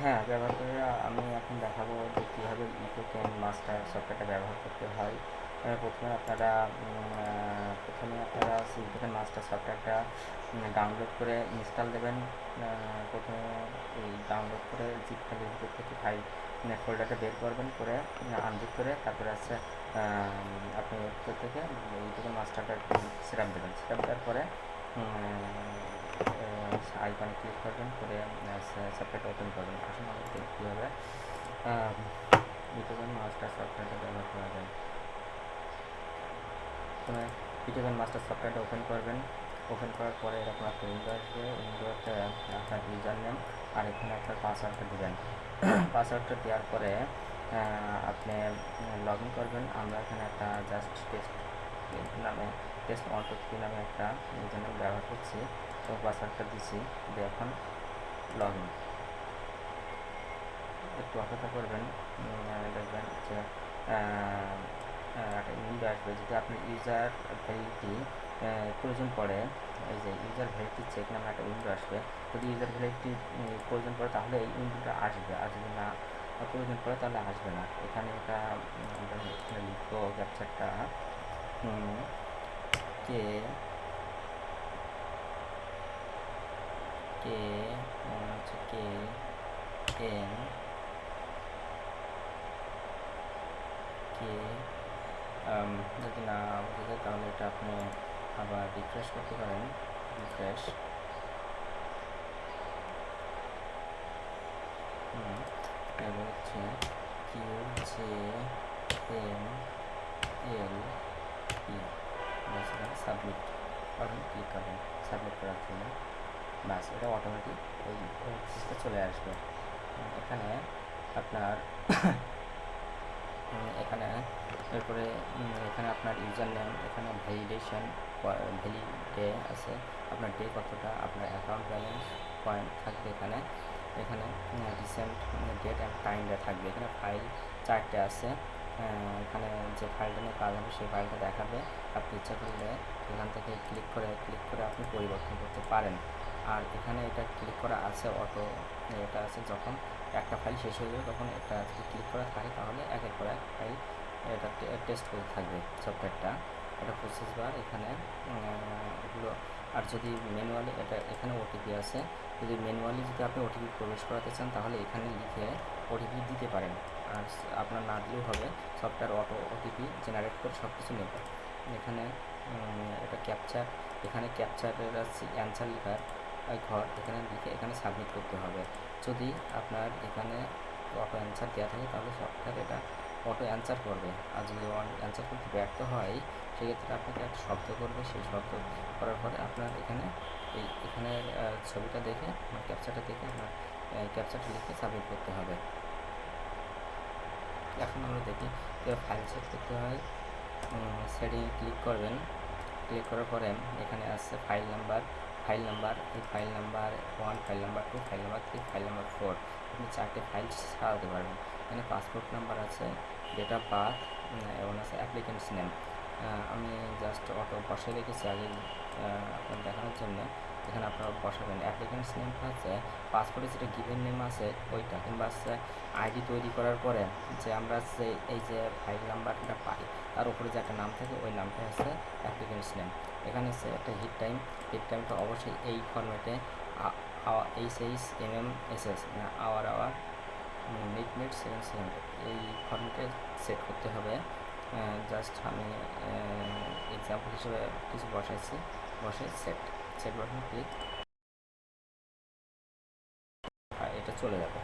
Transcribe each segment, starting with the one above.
হ্যাঁ ব্যবহার করে আমি এখন দেখাবো যে কীভাবে ইকোকেন মাস্টার সফটওয়্যারটা ব্যবহার করতে হয়। প্রথমে আপনারা প্রথমে আপনারা ইকোকেন মাস্টার সফটওয়্যারটা ডাউনলোড করে ইনস্টল দেবেন। প্রথমে এই ডাউনলোড করে জিপ ফাইল থেকে ফাইল ফোল্ডারটা বের করবেন করে আনজিপ করে তারপরে আছে আপনি থেকে ইকোকেন মাস্টারটা সেটআপ দেবেন। সেটআপ দেওয়ার পরে আইকনে ক্লিক করবেন করে সফটওয়্যারটা ওপেন করবেন। আসুন আমরা দেখি কীভাবে বিটোকন মাস্টার সফটওয়্যারটা ব্যবহার করা যায় বিটোকন মাস্টার সফটওয়্যারটা ওপেন করবেন। ওপেন করার পরে এরকম একটা উইন্ডো আসবে। উইন্ডোতে আপনার ইউজার নেম আর এখানে আপনার পাসওয়ার্ডটা দেবেন। পাসওয়ার্ডটা দেওয়ার পরে আপনি লগ ইন করবেন। আমরা এখানে একটা জাস্ট টেস্ট নামে টেস্ট ওয়ান টু নামে একটা ইউজার নেম ব্যবহার করছি। তো পাসওয়ার্ডটা দিচ্ছি দিয়ে এখন লগ ইন একটু অপেক্ষা করবেন দেখবেন যে একটা উইন্ডো আসবে, যদি আপনার ইউজার ভ্যালিডিটি প্রয়োজন পড়ে, এই যে ইউজার ভ্যালিডিটি চেক নামে একটা উইন্ডো আসবে, যদি ইউজার ভ্যালিডিটি প্রয়োজন পড়ে, তাহলে এই উইন্ডোটা আসবে। আর যদি না প্রয়োজন পড়ে, তাহলে আসবে না। এখানে এটা লিখব ক্যাপচারটা কে কে মনে হচ্ছে কে এন কে যদি না বোঝা তাহলে এটা আপনি আবার রিফ্রেশ করতে পারেন। রিফ্রেশ এবার হচ্ছে কিউ জে এম এল এখানে সাবমিট বাটন ক্লিক করবেন। সাবমিট করার জন্য। বাস এটা অটোমেটিক ওই সিস্টে চলে আসবে। এখানে আপনার এখানে এরপরে এখানে আপনার ইউজার নেম এখানে ভ্যালিডেশন ভ্যালিডে আছে। আপনার ডে কতটা আপনার অ্যাকাউন্ট ব্যালেন্স পয়েন্ট থাকবে এখানে। এখানে রিসেন্ট ডেট অ্যান্ড টাইমটা থাকবে। এখানে ফাইল চারটে আছে। এখানে যে ফাইলটা নিয়ে কাজ হবে, সেই ফাইলটা দেখাবে। আপনি ইচ্ছা করলে এখান থেকে ক্লিক করে ক্লিক করে আপনি পরিবর্তন করতে পারেন। আর এখানে এটা ক্লিক করা আছে অটো এটা আছে যখন একটা ফাইল শেষ হয়ে যাবে তখন এটা যদি ক্লিক করা থাকে তাহলে একের পর এক ফাইল এটা টেস্ট করতে থাকবে সফটওয়্যারটা এটা প্রসেস বার এখানে এগুলো, আর যদি ম্যানুয়ালি এটা এখানে ওটিপি আছে, যদি ম্যানুয়ালি যদি আপনি ওটিপি প্রবেশ করাতে চান তাহলে এখানে লিখে ওটিপি দিতে পারেন। আর আপনার না দিলেও হবে সফটওয়্যার অটো ওটিপি জেনারেট করে সব কিছু নেবে এখানে এটা ক্যাপচার এখানে ক্যাপচারের আছে অ্যান্সার লেখার। ঘর এখানে লিখে এখানে সাবমিট করতে হবে। যদি আপনার এখানে অটো অ্যান্সার দেওয়া থাকে, তাহলে সফটওয়্যার এটা অটো অ্যান্সার করবে। আর যদি অ্যান্সার করতে ব্যর্থ হয়, সেক্ষেত্রে আপনাকে একটা শব্দ করবে। সেই শব্দ করার পরে আপনার এখানে এই এখানে ছবিটা দেখে ক্যাপচারটা দেখে, আপনার ক্যাপচারটা লিখে সাবমিট করতে হবে। এখন আমরা দেখি কীভাবে ফাইল সেট করতে হয়। সেটিং ক্লিক করবেন। ক্লিক করার পরে এখানে আসছে ফাইল নাম্বার ফাইল নাম্বার এই file number one file number two file number three file number four আপনি চারটে ফাইল সাজাতে পারবেন। এখানে পাসপোর্ট নাম্বার আছে ডেট অফ বার্থ এবং আছে অ্যাপ্লিকেন্টস নেম আমি জাস্ট অটো বসে রেখেছি আগে আপনার দেখানোর জন্য। এখানে আপনারা বসাবেন। অ্যাপ্লিকেন্টস নেমটা হচ্ছে পাসপোর্টে যেটা গিভেন নেম আছে, ওইটা। কিংবা হচ্ছে আইডি তৈরি করার পরে যে আমরা যে এই যে ফাইল নাম্বারটা পাই, তার উপরে যে একটা নাম থাকে, ওই নামটা হচ্ছে অ্যাপ্লিকেন্টস নেম এখানে হচ্ছে একটা হিট টাইম হিট টাইমটা অবশ্যই এই ফর্মেটে H H M M S S hour hour minute minute seven second এই ফর্মেটে সেট করতে হবে। জাস্ট আমি এক্সাম্পল হিসেবে কিছু বসাইছি। বসে সেট সেট বাটন ক্লিক এটা চলে যাবে।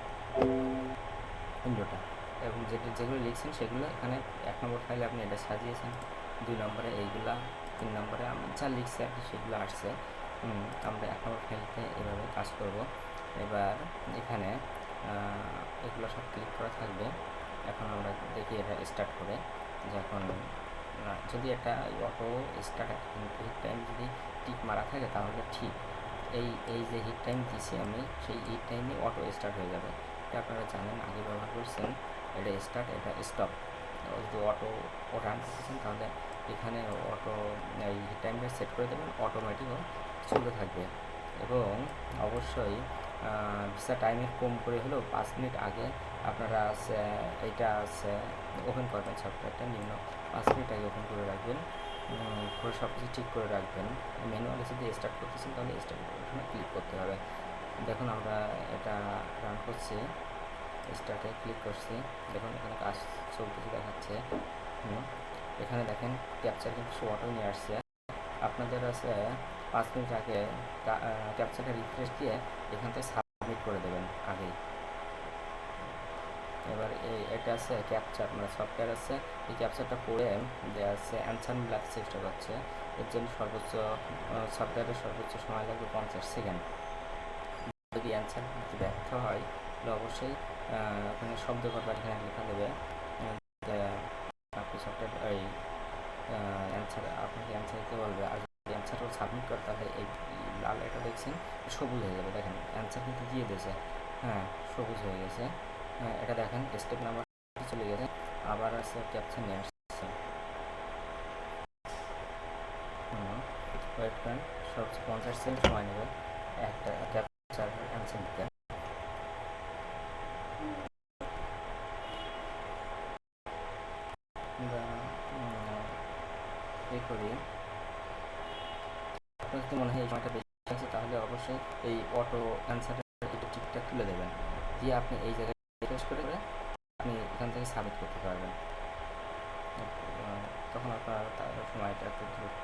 উইন্ডোটা। এবং যেটা, যেগুলো লিখছেন সেগুলো এখানে এক নম্বর ফাইলে আপনি এটা সাজিয়েছেন, দুই নম্বরে এইগুলা, তিন নম্বরে আমি যা লিখছি আর কি সেগুলো আসছে। আমরা এক নম্বর ফাইলতে এভাবে কাজ করব। এবার এখানে এগুলো সব ক্লিক করা থাকবে। এখন আমরা দেখি এটা স্টার্ট করে। যখন যদি এটা অটো স্টার্ট হিট টাইম যদি টিক মারা থাকে তাহলে ঠিক। এই এই যে হিট টাইম দিছি আমি, সেই হিট টাইমে অটো স্টার্ট হয়ে যাবে। এটা আপনারা জানেন, আগে ব্যবহার করছেন, এটা স্টার্ট এটা স্টপ যদি অটো রান করতেছেন, তাহলে এখানে অটো এই হিট টাইমটা সেট করে দেবেন অটোমেটিকও চলতে থাকবে। এবং অবশ্যই ভিসা টাইমের কম করে হলেও পাঁচ মিনিট আগে আপনারা এইটা ওপেন করবেন সফটওয়্যারটা নিম্ন পাঁচ মিনিট আগে ওপেন করে রাখবেন। করে সব কিছু ঠিক করে রাখবেন। ম্যানুয়ালি যদি স্টার্ট করতেছেন, তাহলে স্টার্ট ওখানে ক্লিক করতে হবে। দেখুন আমরা এটা রান করছি। স্টার্টে ক্লিক করছি। দেখুন এখানে কাজ চলতেছে, দেখাচ্ছে। এখানে দেখেন ক্যাপচার কিন্তু শো অটো নিয়ে আসছে। আপনাদের আছে পাঁচ মিনিট আগে ক্যাপচারটা রিফ্রেশ দিয়ে এখান থেকে সাবমিট করে দেবেন আগেই। এবার এই এটা আছে ক্যাপচার মানে সফটওয়্যার আছে। এই ক্যাপচারটা পড়ে যে আছে অ্যান্সার মিলাতে চেষ্টা করছে। এর জন্য সর্বোচ্চ সফটওয়্যারের সর্বোচ্চ সময় লাগবে পঞ্চাশ সেকেন্ড যদি অ্যান্সার ব্যর্থ হয়, তাহলে অবশ্যই ওখানে শব্দ করবার এখানে লেখা দেবে আপনি সফটওয়্যার এই অ্যান্সার আপনাকে অ্যান্সার দিতে বলবে? আর যদি অ্যান্সারটা সাবমিট করে, তাহলে এই লাল এটা দেখছেন, সবুজ হয়ে যাবে। দেখেন অ্যান্সার কিন্তু দিয়ে দিয়েছে। হ্যাঁ সবুজ হয়ে গেছে। হ্যাঁ এটা দেখেন স্টেপ নাম্বার চলে গেছে। আবার আছে ক্যাপচার নিয়ে আসছে। ওয়েট করেন, সবচেয়ে পঞ্চাশ সেকেন্ড সময় নেবে। একটা ক্যাপচার অ্যান্সার দিতে। করি। আপনার যদি মনে হয় এই সময়টা বেশি আছে, তাহলে অবশ্যই এই অটো অ্যান্সারটা একটু ঠিকঠাক তুলে দেবেন। দিয়ে আপনি এই জায়গায় রিফ্রেশ করে আপনি এখান থেকে সাবমিট করতে পারবেন। তখন আপনার সময়টা একটু দ্রুত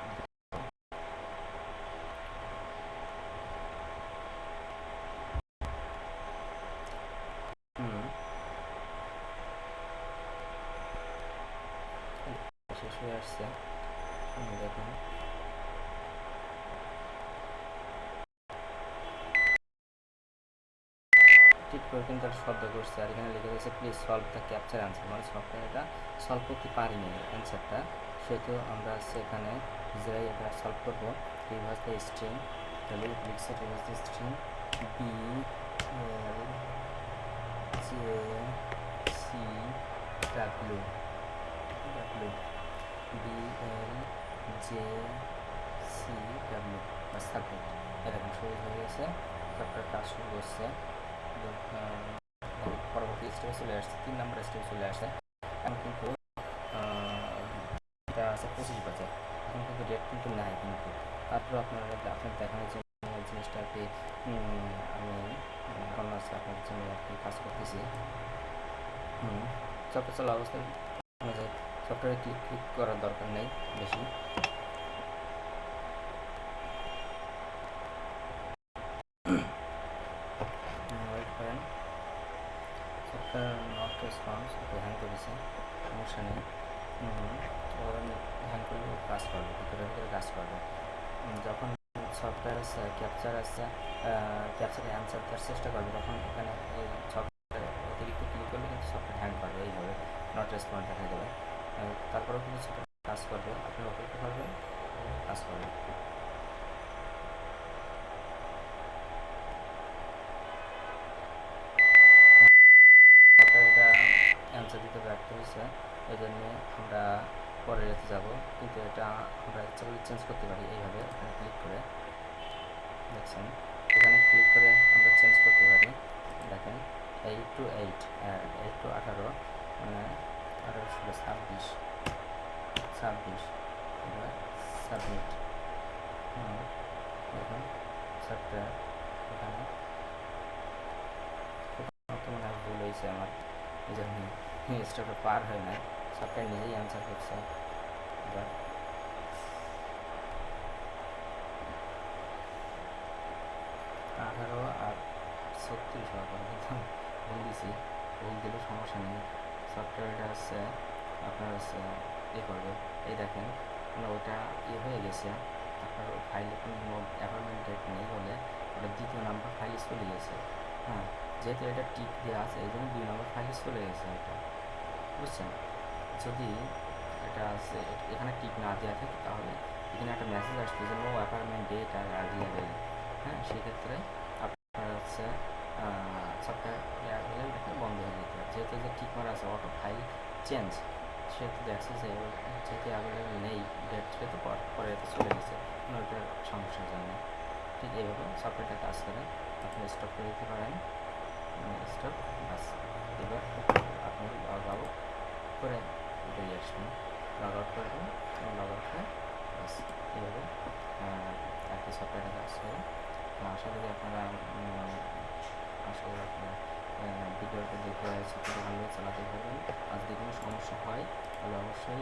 হুম শেষ হয়ে আসছে হুম, দেখুন ঠিক করে কিন্তু একটা শব্দ করছে আর এখানে লিখে দিয়েছে please solve the captcha answer মানে সফটওয়্যারটা সলভ করতে পারিনি অ্যান্সারটা সেহেতু আমরা সেখানে নিজেরাই এটা সলভ করব রিভার্স দ্য স্ট্রিং তাহলে লিখছে reverse the string B L J C W W B L J C W বা এরকম সহজ হয়ে গেছে সফটওয়্যার কাজ শুরু করছে। পরবর্তী স্টেপে চলে আসছে তিন নম্বর স্টেপে চলে আসে এখন কিন্তু এটা আছে পঁচিশ বাজে এখন কিন্তু ডেট কিন্তু নাই কিন্তু তারপর আপনারা আপনার দেখানোর জন্য এই জিনিসটা আর কি উম, আমি আপনার জন্য আর কি কাজ করতেছি সফটওয়্যার চলা অবস্থায় সফটওয়্যারে ক্লিক ক্লিক করার দরকার নেই বেশি ওয়েট করেন software not response okay hang করেছে সমস্যা নেই ওরা হ্যাং করলে কাজ করবে ভিতরে ভিতরে কাজ করবে যখন সফটওয়্যার আছে ক্যাপচার আছে ক্যাপচারে অ্যান্সার দেওয়ার চেষ্টা করবে তখন এখানে এই সফটওয়্যার অতিরিক্ত ক্লিক করলে কিন্তু সফটওয়্যার হ্যাং করবে এইভাবে নট রেসপন্স দেখা দেবে। আহ, তারপরেও কিন্তু সেটা কাজ করবে। আপনি অপেক্ষা করবেন? কাজ করবে আপনার এটা অ্যান্সার হয়েছে এই জন্য আমরা পরে যেতে যাব। কিন্তু এটা আমরা ইচ্ছা চেঞ্জ করতে পারি এইভাবে, এখানে ক্লিক করে। দেখছেন? এখানে ক্লিক করে আমরা চেঞ্জ করতে পারি। দেখেন eight two eight eight two আঠারো মানে আঠারো ষোলো ছাব্বিশ। ছাব্বিশ, এবার সাবমিট দেখুন সফটওয়্যার এখানে। ভুল হয়েছে আমার এই জন্য স্টেপটা পার হয় না সফটওয়্যার নিজেই অ্যান্সার করছে। আঠারো আর ছত্রিশ হওয়ার ভুল দিছি ভুল দিলে সমস্যা নেই। সফটওয়্যারটা হচ্ছে, আপনার হচ্ছে ইয়ে করবে। এই দেখেন মানে ওটা ইয়ে হয়ে গেছে। আপনার ফাইলে কোনো অ্যাপয়েন্টমেন্ট ডেট নেই বলে ওটা দ্বিতীয় নাম্বার ফাইলে চলে গেছে। হ্যাঁ যেহেতু এটা টিক দেওয়া আছে, এই জন্য দুই নম্বর ফাইলে চলে গেছে এটা বুঝছেন? যদি এটা আছে, এখানে টিক না দেওয়া থাকে তাহলে এখানে একটা মেসেজ আসবে যে no apartment date are available হ্যাঁ সেক্ষেত্রে আপনার হচ্ছে সফটওয়্যার অ্যাভেলেবেল দেখে বন্ধ হয়ে যেতে পারে। যেহেতু যে ঠিক মারা আছে অটো ফাইল চেঞ্জ সেহেতু দেখছে যে যেহেতু অ্যাভেলেবেল নেই ডেট সেহেতু পর- চলে গেছে, কোনো ওইটার সমস্যার জন্য। ঠিক এইভাবে সফটওয়্যারটা কাজ করে, আপনি স্টপ করে দিতে পারেন। স্টপ বাস এবার আপনি লগ আউট করে বেরিয়ে আসবেন লগ আউট করে করবেন এবং লগ আউট করে এইভাবে একটা কি সফটওয়্যারটা কাজ করে। তো আশা করি আপনারা আশা করি আপনারা ভিডিওটা দেখে ভালোভাবে চালাতে পারবেন। আর যদি কোনো সমস্যা হয়, তাহলে অবশ্যই